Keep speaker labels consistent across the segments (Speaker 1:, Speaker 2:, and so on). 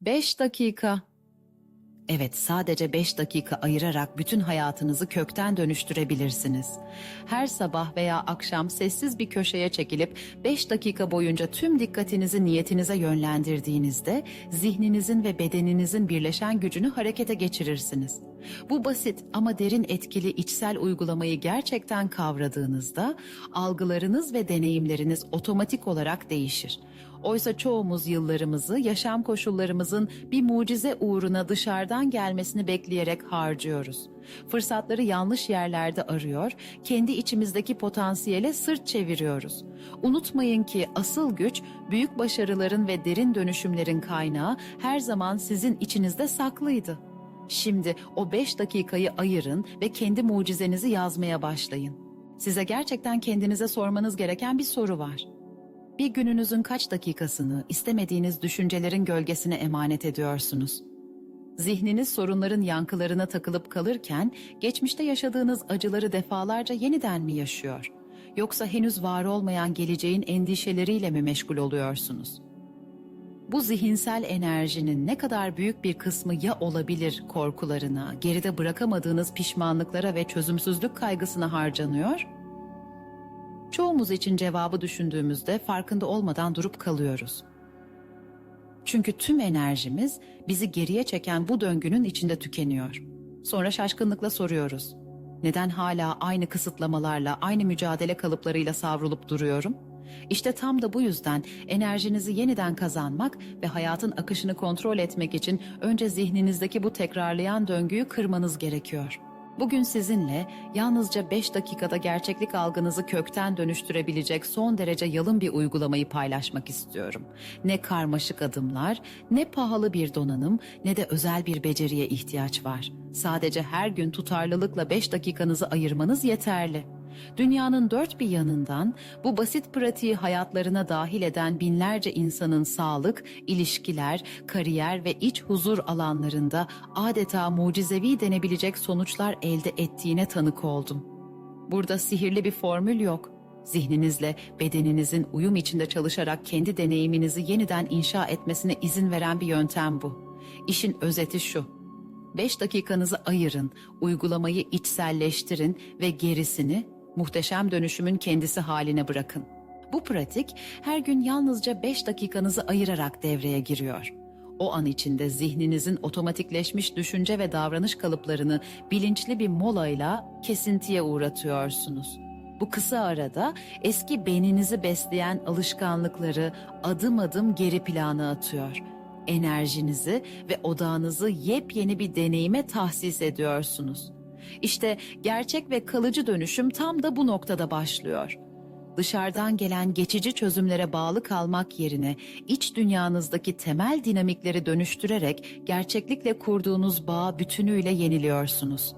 Speaker 1: 5 dakika. Evet, sadece 5 dakika ayırarak bütün hayatınızı kökten dönüştürebilirsiniz. Her sabah veya akşam sessiz bir köşeye çekilip 5 dakika boyunca tüm dikkatinizi niyetinize yönlendirdiğinizde zihninizin ve bedeninizin birleşen gücünü harekete geçirirsiniz. Bu basit ama derin etkili içsel uygulamayı gerçekten kavradığınızda algılarınız ve deneyimleriniz otomatik olarak değişir. Oysa çoğumuz yıllarımızı yaşam koşullarımızın bir mucize uğruna dışarıdan gelmesini bekleyerek harcıyoruz. Fırsatları yanlış yerlerde arıyor, kendi içimizdeki potansiyele sırt çeviriyoruz. Unutmayın ki asıl güç büyük başarıların ve derin dönüşümlerin kaynağı her zaman sizin içinizde saklıydı. Şimdi o 5 dakikayı ayırın ve kendi mucizenizi yazmaya başlayın. Size gerçekten kendinize sormanız gereken bir soru var. Bir gününüzün kaç dakikasını istemediğiniz düşüncelerin gölgesine emanet ediyorsunuz? Zihniniz sorunların yankılarına takılıp kalırken geçmişte yaşadığınız acıları defalarca yeniden mi yaşıyor? Yoksa henüz var olmayan geleceğin endişeleriyle mi meşgul oluyorsunuz? Bu zihinsel enerjinin ne kadar büyük bir kısmı ya olabilir korkularına, geride bırakamadığınız pişmanlıklara ve çözümsüzlük kaygısına harcanıyor Çoğumuz için cevabı düşündüğümüzde farkında olmadan durup kalıyoruz. Çünkü tüm enerjimiz bizi geriye çeken bu döngünün içinde tükeniyor. Sonra şaşkınlıkla soruyoruz. Neden hala aynı kısıtlamalarla, aynı mücadele kalıplarıyla savrulup duruyorum? İşte tam da bu yüzden enerjinizi yeniden kazanmak ve hayatın akışını kontrol etmek için önce zihninizdeki bu tekrarlayan döngüyü kırmanız gerekiyor.'' Bugün sizinle yalnızca 5 dakikada gerçeklik algınızı kökten dönüştürebilecek son derece yalın bir uygulamayı paylaşmak istiyorum. Ne karmaşık adımlar, ne pahalı bir donanım, ne de özel bir beceriye ihtiyaç var. Sadece her gün tutarlılıkla 5 dakikanızı ayırmanız yeterli. Dünyanın dört bir yanından bu basit pratiği hayatlarına dahil eden binlerce insanın sağlık, ilişkiler, kariyer ve iç huzur alanlarında adeta mucizevi denebilecek sonuçlar elde ettiğine tanık oldum. Burada sihirli bir formül yok. Zihninizle bedeninizin uyum içinde çalışarak kendi deneyiminizi yeniden inşa etmesine izin veren bir yöntem bu. İşin özeti şu. 5 dakikanızı ayırın, uygulamayı içselleştirin ve gerisini muhteşem dönüşümün kendisi haline bırakın. Bu pratik her gün yalnızca 5 dakikanızı ayırarak devreye giriyor. O an içinde zihninizin otomatikleşmiş düşünce ve davranış kalıplarını bilinçli bir molayla kesintiye uğratıyorsunuz. Bu kısa arada eski beyninizi besleyen alışkanlıkları adım adım geri plana atıyor. Enerjinizi ve odağınızı yepyeni bir deneyime tahsis ediyorsunuz.'' İşte gerçek ve kalıcı dönüşüm tam da bu noktada başlıyor. Dışarıdan gelen geçici çözümlere bağlı kalmak yerine iç dünyanızdaki temel dinamikleri dönüştürerek gerçeklikle kurduğunuz bağ bütünüyle yeniliyorsunuz.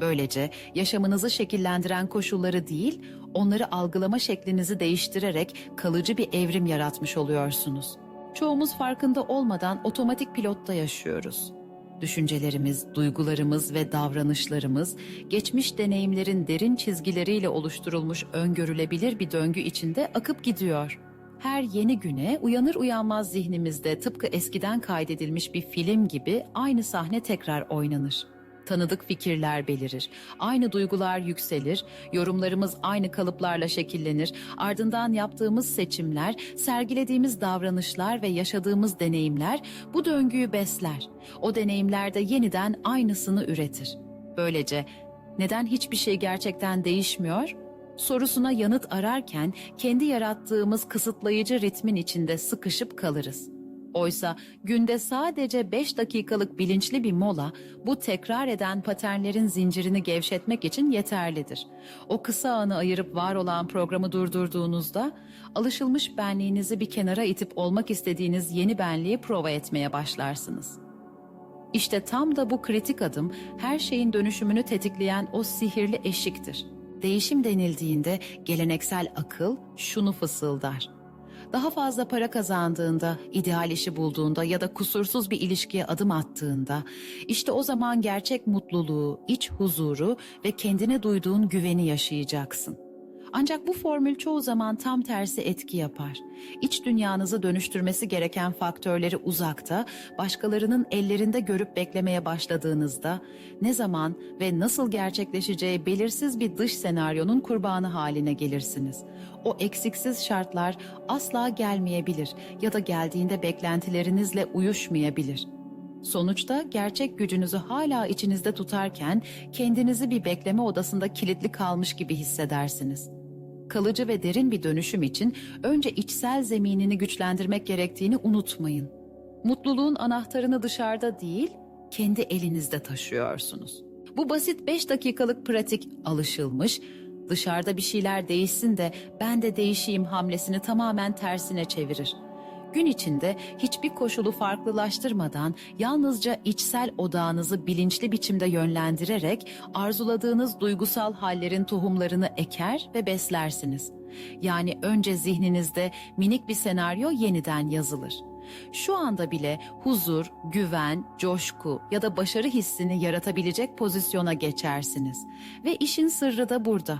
Speaker 1: Böylece yaşamınızı şekillendiren koşulları değil, onları algılama şeklinizi değiştirerek kalıcı bir evrim yaratmış oluyorsunuz. Çoğumuz farkında olmadan otomatik pilotta yaşıyoruz. Düşüncelerimiz, duygularımız ve davranışlarımız geçmiş deneyimlerin derin çizgileriyle oluşturulmuş öngörülebilir bir döngü içinde akıp gidiyor. Her yeni güne uyanır uyanmaz zihnimizde tıpkı eskiden kaydedilmiş bir film gibi aynı sahne tekrar oynanır tanıdık fikirler belirir. Aynı duygular yükselir, yorumlarımız aynı kalıplarla şekillenir. Ardından yaptığımız seçimler, sergilediğimiz davranışlar ve yaşadığımız deneyimler bu döngüyü besler. O deneyimlerde yeniden aynısını üretir. Böylece neden hiçbir şey gerçekten değişmiyor? sorusuna yanıt ararken kendi yarattığımız kısıtlayıcı ritmin içinde sıkışıp kalırız.'' Oysa günde sadece 5 dakikalık bilinçli bir mola bu tekrar eden paternlerin zincirini gevşetmek için yeterlidir. O kısa anı ayırıp var olan programı durdurduğunuzda alışılmış benliğinizi bir kenara itip olmak istediğiniz yeni benliği prova etmeye başlarsınız. İşte tam da bu kritik adım her şeyin dönüşümünü tetikleyen o sihirli eşiktir. Değişim denildiğinde geleneksel akıl şunu fısıldar daha fazla para kazandığında, ideal işi bulduğunda ya da kusursuz bir ilişkiye adım attığında, işte o zaman gerçek mutluluğu, iç huzuru ve kendine duyduğun güveni yaşayacaksın. Ancak bu formül çoğu zaman tam tersi etki yapar. İç dünyanızı dönüştürmesi gereken faktörleri uzakta, başkalarının ellerinde görüp beklemeye başladığınızda ne zaman ve nasıl gerçekleşeceği belirsiz bir dış senaryonun kurbanı haline gelirsiniz. O eksiksiz şartlar asla gelmeyebilir ya da geldiğinde beklentilerinizle uyuşmayabilir. Sonuçta gerçek gücünüzü hala içinizde tutarken kendinizi bir bekleme odasında kilitli kalmış gibi hissedersiniz. Kalıcı ve derin bir dönüşüm için önce içsel zeminini güçlendirmek gerektiğini unutmayın. Mutluluğun anahtarını dışarıda değil, kendi elinizde taşıyorsunuz. Bu basit 5 dakikalık pratik alışılmış, dışarıda bir şeyler değişsin de ben de değişeyim hamlesini tamamen tersine çevirir. Gün içinde hiçbir koşulu farklılaştırmadan yalnızca içsel odağınızı bilinçli biçimde yönlendirerek arzuladığınız duygusal hallerin tohumlarını eker ve beslersiniz. Yani önce zihninizde minik bir senaryo yeniden yazılır. Şu anda bile huzur, güven, coşku ya da başarı hissini yaratabilecek pozisyona geçersiniz. Ve işin sırrı da burada.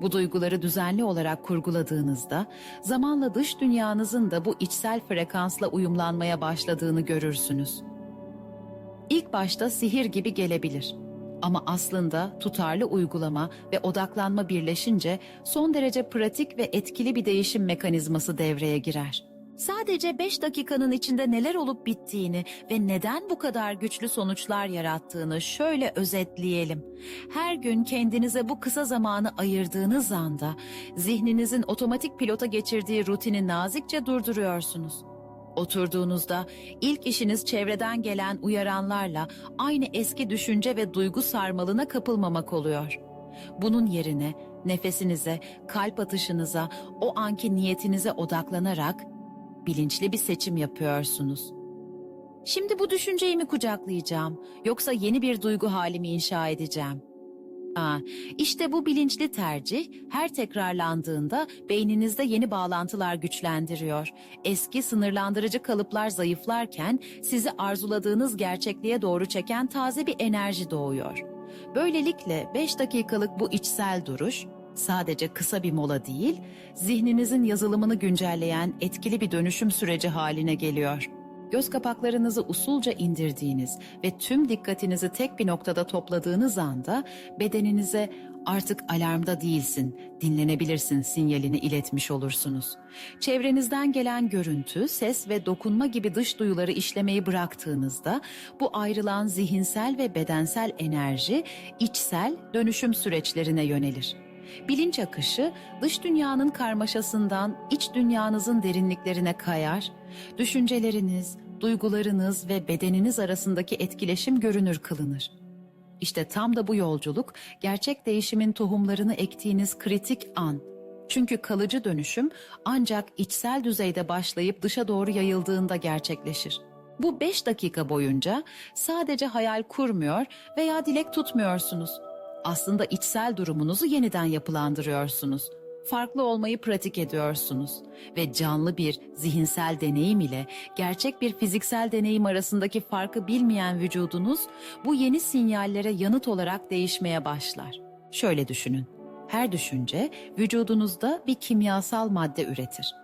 Speaker 1: Bu duyguları düzenli olarak kurguladığınızda zamanla dış dünyanızın da bu içsel frekansla uyumlanmaya başladığını görürsünüz. İlk başta sihir gibi gelebilir. Ama aslında tutarlı uygulama ve odaklanma birleşince son derece pratik ve etkili bir değişim mekanizması devreye girer. Sadece 5 dakikanın içinde neler olup bittiğini ve neden bu kadar güçlü sonuçlar yarattığını şöyle özetleyelim. Her gün kendinize bu kısa zamanı ayırdığınız anda zihninizin otomatik pilota geçirdiği rutini nazikçe durduruyorsunuz. Oturduğunuzda ilk işiniz çevreden gelen uyaranlarla aynı eski düşünce ve duygu sarmalına kapılmamak oluyor. Bunun yerine nefesinize, kalp atışınıza, o anki niyetinize odaklanarak bilinçli bir seçim yapıyorsunuz. Şimdi bu düşünceyi mi kucaklayacağım yoksa yeni bir duygu halimi inşa edeceğim? Aa, işte bu bilinçli tercih her tekrarlandığında beyninizde yeni bağlantılar güçlendiriyor. Eski sınırlandırıcı kalıplar zayıflarken sizi arzuladığınız gerçekliğe doğru çeken taze bir enerji doğuyor. Böylelikle 5 dakikalık bu içsel duruş sadece kısa bir mola değil, zihninizin yazılımını güncelleyen etkili bir dönüşüm süreci haline geliyor. Göz kapaklarınızı usulca indirdiğiniz ve tüm dikkatinizi tek bir noktada topladığınız anda bedeninize artık alarmda değilsin, dinlenebilirsin sinyalini iletmiş olursunuz. Çevrenizden gelen görüntü, ses ve dokunma gibi dış duyuları işlemeyi bıraktığınızda bu ayrılan zihinsel ve bedensel enerji içsel dönüşüm süreçlerine yönelir. Bilinç akışı dış dünyanın karmaşasından iç dünyanızın derinliklerine kayar, düşünceleriniz, duygularınız ve bedeniniz arasındaki etkileşim görünür kılınır. İşte tam da bu yolculuk gerçek değişimin tohumlarını ektiğiniz kritik an. Çünkü kalıcı dönüşüm ancak içsel düzeyde başlayıp dışa doğru yayıldığında gerçekleşir. Bu 5 dakika boyunca sadece hayal kurmuyor veya dilek tutmuyorsunuz aslında içsel durumunuzu yeniden yapılandırıyorsunuz. Farklı olmayı pratik ediyorsunuz ve canlı bir zihinsel deneyim ile gerçek bir fiziksel deneyim arasındaki farkı bilmeyen vücudunuz bu yeni sinyallere yanıt olarak değişmeye başlar. Şöyle düşünün. Her düşünce vücudunuzda bir kimyasal madde üretir.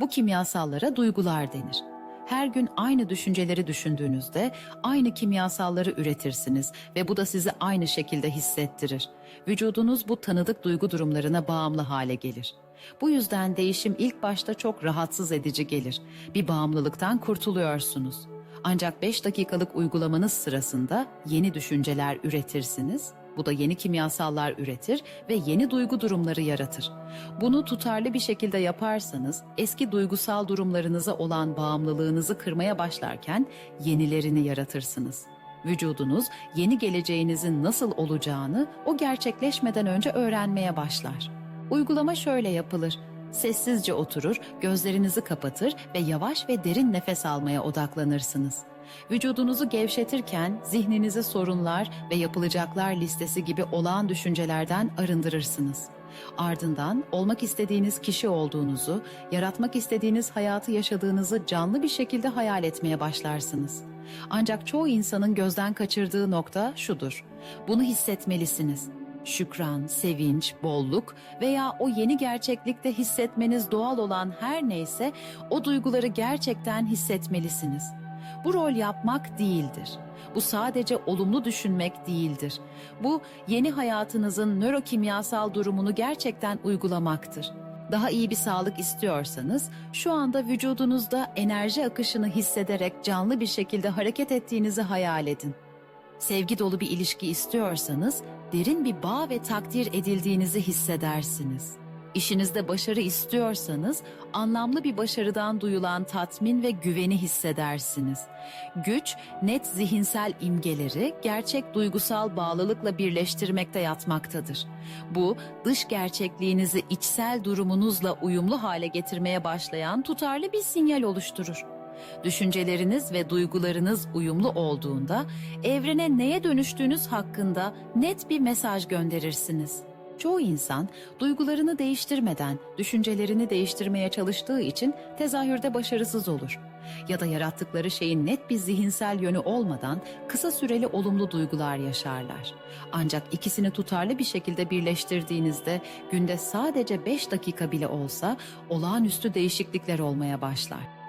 Speaker 1: Bu kimyasallara duygular denir. Her gün aynı düşünceleri düşündüğünüzde aynı kimyasalları üretirsiniz ve bu da sizi aynı şekilde hissettirir. Vücudunuz bu tanıdık duygu durumlarına bağımlı hale gelir. Bu yüzden değişim ilk başta çok rahatsız edici gelir. Bir bağımlılıktan kurtuluyorsunuz. Ancak 5 dakikalık uygulamanız sırasında yeni düşünceler üretirsiniz bu da yeni kimyasallar üretir ve yeni duygu durumları yaratır. Bunu tutarlı bir şekilde yaparsanız eski duygusal durumlarınıza olan bağımlılığınızı kırmaya başlarken yenilerini yaratırsınız. Vücudunuz yeni geleceğinizin nasıl olacağını o gerçekleşmeden önce öğrenmeye başlar. Uygulama şöyle yapılır. Sessizce oturur, gözlerinizi kapatır ve yavaş ve derin nefes almaya odaklanırsınız. Vücudunuzu gevşetirken zihninizi sorunlar ve yapılacaklar listesi gibi olağan düşüncelerden arındırırsınız. Ardından olmak istediğiniz kişi olduğunuzu, yaratmak istediğiniz hayatı yaşadığınızı canlı bir şekilde hayal etmeye başlarsınız. Ancak çoğu insanın gözden kaçırdığı nokta şudur. Bunu hissetmelisiniz. şükran, sevinç, bolluk veya o yeni gerçeklikte hissetmeniz doğal olan her neyse o duyguları gerçekten hissetmelisiniz. Bu rol yapmak değildir. Bu sadece olumlu düşünmek değildir. Bu yeni hayatınızın nörokimyasal durumunu gerçekten uygulamaktır. Daha iyi bir sağlık istiyorsanız şu anda vücudunuzda enerji akışını hissederek canlı bir şekilde hareket ettiğinizi hayal edin. Sevgi dolu bir ilişki istiyorsanız derin bir bağ ve takdir edildiğinizi hissedersiniz. İşinizde başarı istiyorsanız anlamlı bir başarıdan duyulan tatmin ve güveni hissedersiniz. Güç, net zihinsel imgeleri gerçek duygusal bağlılıkla birleştirmekte yatmaktadır. Bu, dış gerçekliğinizi içsel durumunuzla uyumlu hale getirmeye başlayan tutarlı bir sinyal oluşturur. Düşünceleriniz ve duygularınız uyumlu olduğunda evrene neye dönüştüğünüz hakkında net bir mesaj gönderirsiniz. Çoğu insan duygularını değiştirmeden düşüncelerini değiştirmeye çalıştığı için tezahürde başarısız olur. Ya da yarattıkları şeyin net bir zihinsel yönü olmadan kısa süreli olumlu duygular yaşarlar. Ancak ikisini tutarlı bir şekilde birleştirdiğinizde günde sadece 5 dakika bile olsa olağanüstü değişiklikler olmaya başlar.